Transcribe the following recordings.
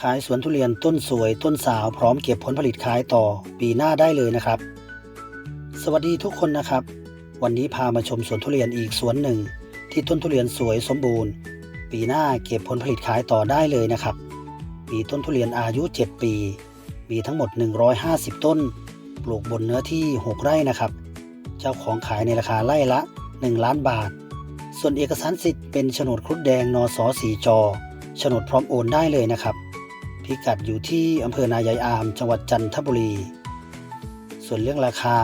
ขายสวนทุเรียนต้นสวยต้นสาวพร้อมเก็บผลผลิตขายต่อปีหน้าได้เลยนะครับ สวัสดีทุกคนนะครับ วันนี้พามาชมสวนทุเรียนอีกสวนหนึ่ง ที่ต้นทุเรียนสวยสมบูรณ์ ปีหน้าเก็บผลผลิตขายต่อได้เลยนะครับ มีต้นทุเรียนอายุ 7 ปี มีทั้งหมด 150 ต้น ปลูกบนเนื้อที่ 6 ไร่นะครับ เจ้าของขายในราคาไร่ละ 1 ล้านบาท ส่วนเอกสารสิทธิ์เป็นโฉนดครุฑแดงนสสีจอโฉนดพร้อมโอนได้เลยนะครับ พิกัดอยู่ที่อำเภอนายายอาม จังหวัดจันทบุรี ส่วนเรื่องราคา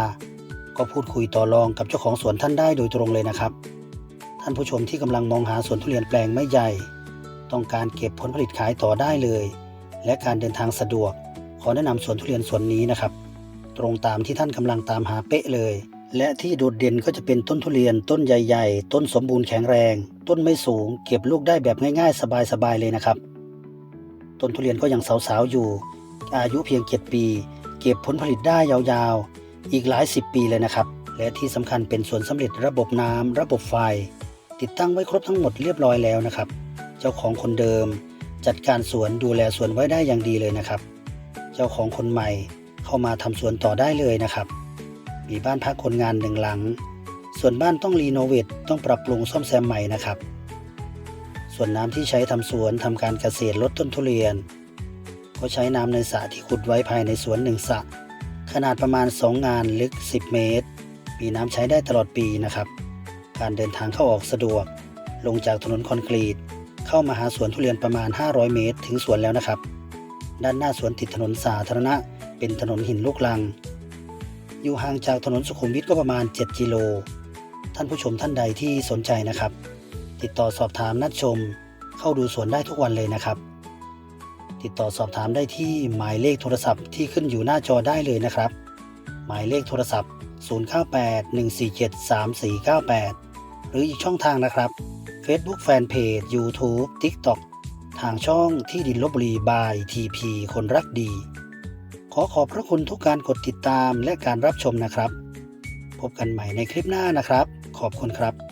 ก็พูดคุยต่อรองกับเจ้าของสวนท่านได้โดยตรงเลยนะครับ ท่านผู้ชมที่กำลังมองหาสวนทุเรียนแปลงไม่ใหญ่ ต้องการเก็บผลผลิตขายต่อได้เลย และการเดินทางสะดวก ขอแนะนำสวนทุเรียนสวนนี้นะครับ ตรงตามที่ท่านกำลังตามหาเป๊ะเลย และที่โดดเด่นก็จะเป็นต้นทุเรียนต้นใหญ่ ๆ ต้นสมบูรณ์แข็งแรง ต้นไม่สูง เก็บลูกได้แบบง่ายๆ สบายๆเลยนะครับ ต้นทุเรียนก็ยังสาวๆอยู่ อายุเพียง 7 ปี เก็บผลผลิตได้ยาวๆ อีกหลายสิบปีเลยนะครับ และที่สำคัญเป็นสวนสำเร็จระบบน้ำระบบไฟ ติดตั้งไว้ครบทั้งหมดเรียบร้อยแล้วนะครับ เจ้าของคนเดิม จัดการสวนดูแลสวนไว้ได้อย่างดีเลยนะครับ เจ้าของคนใหม่เข้ามาทำสวนต่อได้เลยนะครับ มีบ้านพักคนงานหนึ่งหลัง ส่วนบ้านต้องรีโนเวทต้องปรับปรุงซ่อมแซมใหม่นะครับ ส่วนน้ำที่ใช้ทำสวนทำการเกษตรลดต้นทุเรียน ก็ใช้น้ำในสระที่ขุดไว้ภายในสวนหนึ่งสระขนาดประมาณ 2 งานลึก 10 เมตร มีน้ำใช้ได้ตลอดปีนะครับ การเดินทางเข้าออกสะดวก ลงจากถนนคอนกรีต เข้ามาหาสวนทุเรียนประมาณ 500 เมตร ถึงสวนแล้วนะครับ ด้านหน้าสวนติดถนนสาธารณะ เป็นถนนหินลูกลัง อยู่ห่างจากถนนสุขุมวิทก็ประมาณ 7 กิโล ท่านผู้ชมท่านใดที่สนใจนะครับ ติดต่อสอบถามนัดชม เข้าดูสวนได้ทุกวันเลยนะครับ ติดต่อสอบถามได้ที่หมายเลขโทรศัพท์ที่ขึ้นอยู่หน้าจอได้เลยนะครับ หมายเลขโทรศัพท์ 0981473498 หรืออีกช่องทางนะครับ Facebook Fanpage YouTube TikTok ทางช่องที่ดินลบบุรีบาย TP คนรักดี ขอขอบพระคุณทุกการกดติดตามและการรับชมนะครับ พบกันใหม่ในคลิปหน้านะครับ ขอบคุณครับ